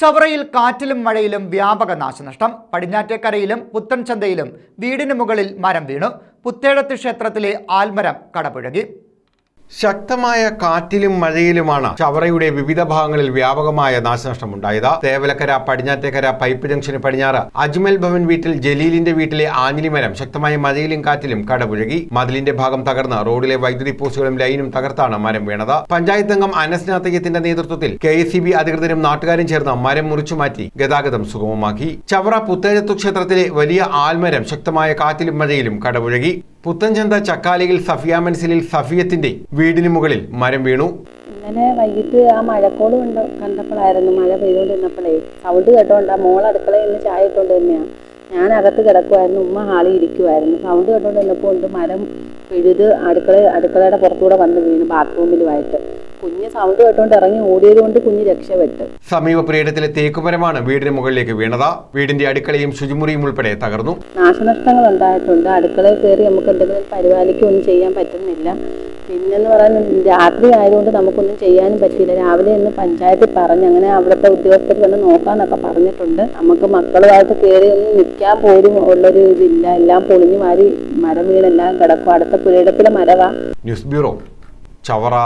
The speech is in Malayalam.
ചവറയിൽ കാറ്റിലും മഴയിലും വ്യാപക നാശനഷ്ടം. പടിഞ്ഞാറ്റേക്കരയിലും പുത്തൻചന്തയിലും വീടിന് മുകളിൽ മരം വീണു. പുത്തേഴത്ത് ക്ഷേത്രത്തിലെ ആൽമരം കടപുഴകി. ശക്തമായ കാറ്റിലും മഴയിലുമാണ് ചവറയുടെ വിവിധ ഭാഗങ്ങളിൽ വ്യാപകമായ നാശനഷ്ടമുണ്ടായത്. തേവലക്കര പടിഞ്ഞാറ്റേക്കര പൈപ്പ് ജംഗ്ഷന് പടിഞ്ഞാറ് അജ്മൽ ഭവൻ വീട്ടിൽ ജലീലിന്റെ വീട്ടിലെ ആഞ്ഞിലിമരം ശക്തമായ മഴയിലും കാറ്റിലും കടപുഴകി. മതിലിന്റെ ഭാഗം തകർന്ന് റോഡിലെ വൈദ്യുതി പോസ്റ്റുകളും ലൈനും തകർത്താണ് മരം വീണത്. പഞ്ചായത്ത് അംഗം അനസ്നാത്തയ്യത്തിന്റെ നേതൃത്വത്തിൽ കെ എസ് അധികൃതരും നാട്ടുകാരും ചേർന്ന് മരം മുറിച്ചു മാറ്റി ഗതാഗതം സുഗമമാക്കി. ചവറ പുത്തേഴത്തു ക്ഷേത്രത്തിലെ വലിയ ആൽമരം ശക്തമായ കാറ്റിലും മഴയിലും കടപുഴകി. പുത്തൻചന്ത ചക്കാലിയിൽ സഫിയ മൻസിലിൽ സഫിയത്തിന്റെ വീടിന് മുകളിൽ മരം വീണു. ഇന്നലെ വൈകിട്ട് ആ മഴക്കോട് കണ്ട കണ്ടപ്പോഴായിരുന്നു. മഴ പെയ്തുകൊണ്ടിരുന്നപ്പോഴേ സൗണ്ട് കേട്ടോണ്ട് ആ മോൾ അടുക്കളയിൽ നിന്ന് ചായ ഇട്ടുകൊണ്ട് തന്നെയാണ് ഞാൻ അകത്ത് കിടക്കുമായിരുന്നു ഉമ്മ ഹാളി ഇരിക്കുമായിരുന്നു സൗണ്ട് കേട്ടോണ്ട് നിന്നപ്പോൾ മരം പിഴുത് അടുക്കള അടുക്കളയുടെ പുറത്തൂടെ വന്ന് വീണ് ബാത്റൂമിലുമായിട്ട്. കുഞ്ഞ് സൗണ്ട് കേട്ടോണ്ട് ഇറങ്ങി ഓടിയത് കൊണ്ട് കുഞ്ഞ് രക്ഷപ്പെട്ടു. സമീപ പുരയിടത്തിലെ തേക്കുമരമാണ് വീടിന് മുകളിലേക്ക് വീണത്. വീടിന്റെ അടുക്കളയും ശുചിമുറിയും ഉൾപ്പെടെ തകർന്നു. നാശനഷ്ടങ്ങൾ ഉണ്ടായിട്ടുണ്ട് അടുക്കളയിൽ കയറി നമുക്ക് എന്തെങ്കിലും പരിപാലിക്കുകയൊന്നും ചെയ്യാൻ പറ്റുന്നില്ല. പിന്നെന്ന് പറയുന്നത് രാത്രി ആയതുകൊണ്ട് നമുക്കൊന്നും ചെയ്യാനും പറ്റില്ല രാവിലെ ഇന്ന് പഞ്ചായത്തിൽ പറഞ്ഞ് അങ്ങനെ അവിടുത്തെ ഉദ്യോഗസ്ഥർ വന്ന് നോക്കാന്നൊക്കെ പറഞ്ഞിട്ടുണ്ട്. നമുക്ക് മക്കളുമായിട്ട് കയറി ഒന്ന് നിൽക്കാൻ പോലും ഉള്ളൊരു ഇതില്ല. എല്ലാം പൊളിഞ്ഞു മാറി മരം വീണെല്ലാം കിടക്കും. അടുത്ത പുരയിടത്തിലെ മരവാ. News bureau Chavara.